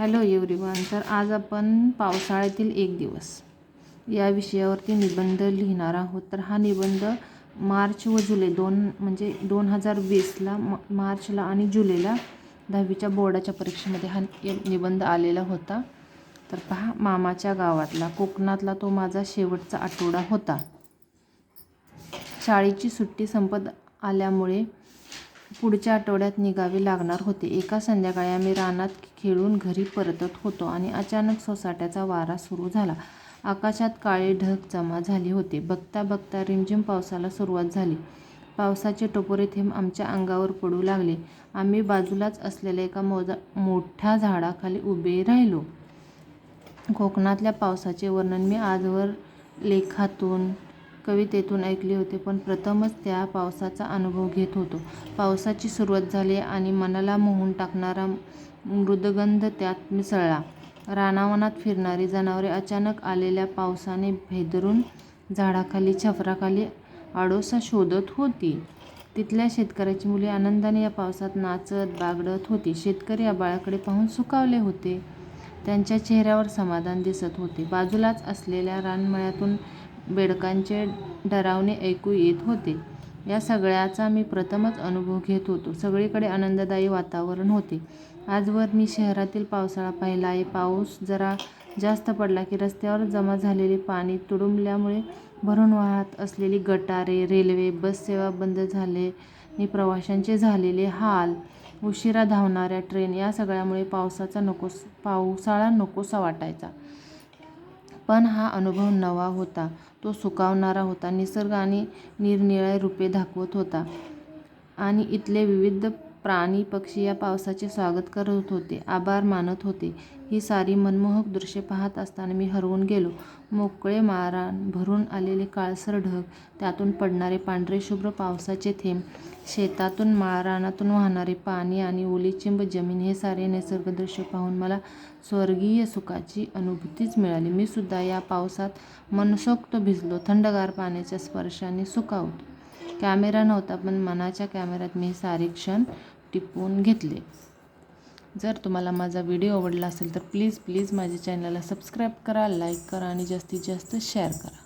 Hello everyone तर आज आपण पावसाळ्यातील एक दिवस या विषयावरती निबंध लिहिणार आहोत. तर हा निबंध मार्च व जुलै दोन म्हणजे दोन हजार वीसला म मार्चला आणि जुलैला दहावीच्या बोर्डाच्या परीक्षेमध्ये हा निबंध आलेला होता. तर पहा मामाच्या गावातला कोकणातला तो माझा शेवटचा आठवडा होता. शाळेची सुट्टी संपत आल्यामुळे पुढच्या आठवड्यात निघावे लागणार होते. एका संध्याकाळी आम्ही रानात खेळून घरी परतत होतो आणि अचानक सोसाट्याचा वारा सुरू झाला. आकाशात काळे ढग जमा झाले होते. बघता बघता रिमझिम पावसाला सुरुवात झाली. पावसाचे टपोरे थेंब आमच्या अंगावर पडू लागले. आम्ही बाजूलाच असलेल्या एका मोजा मोठ्या झाडाखाली उभे राहिलो. कोकणातल्या पावसाचे वर्णन मी आजवर लेखातून कवितेतून ऐकले होते पण प्रथमच त्या पावसाचा अनुभव घेत होतो. पावसाची सुरुवात झाली आणि मनाला मोहून टाकणारा मृदगंध त्यात मिसळला. रानावनात फिरणारी जनावरे अचानक आलेल्या पावसाने भेदरून झाडाखाली छपराखाली आडोसा शोधत होती. तिथल्या शेतकऱ्याची मुले आनंदाने या पावसात नाचत बागडत होती. शेतकरी आबाळाकडे पाहून सुकावले होते. त्यांच्या चेहऱ्यावर समाधान दिसत होते. बाजूलाच असलेल्या रानमळ्यातून बेडकांचे डरावणे ऐकू येत होते. या सगळ्याचा मी प्रथमच अनुभव घेत होतो. सगळीकडे आनंददायी वातावरण होते. आजवर मी शहरातील पावसाळा पाहिला आहे. पाऊस जरा जास्त पडला की रस्त्यावर जमा झालेले पाणी तुडुंबल्यामुळे भरून वाहत असलेली गटारे रेल्वे बस सेवा बंद झाले आणि प्रवाशांचे झालेले हाल उशिरा धावणाऱ्या ट्रेन या सगळ्यामुळे पावसाचा नकोस पावसाळा नकोसा वाटायचा. पण हा अनुभव नवा होता. तो सुकावणारा होता. निसर्ग आणि निरनिराळे रूपे दाखवत होता. आणि इथले विविध प्राणी पक्षी या पावसाचे स्वागत करत होते. आभार मानत होते. ही सारी मनमोहक दृश्ये पाहत असताना मी हरवून गेलो. मोकळे मारान भरून आलेले काळसर ढग त्यातून पडणारे पांढरे शुभ्र पावसाचे थेंब शेतातून माळरानातून वाहणारे पाणी आणि ओलीचिंब जमीन हे सारे निसर्गदृश्य पाहून मला स्वर्गीय सुखाची अनुभूतीच मिळाली. मी सुद्धा या पावसात मनसोक्त भिजलो. थंडगार पाण्याच्या स्पर्शाने सुखावतो कॅमेरा नव्हता पण मनाच्या कॅमेऱ्यात मी सारे क्षण टिपून घेतले. जर तुम्हाला माझा व्हिडिओ आवडला असेल तर प्लीज प्लीज माझ्या चॅनलला सबस्क्राईब करा लाईक करा आणि जास्तीत जास्त शेअर करा.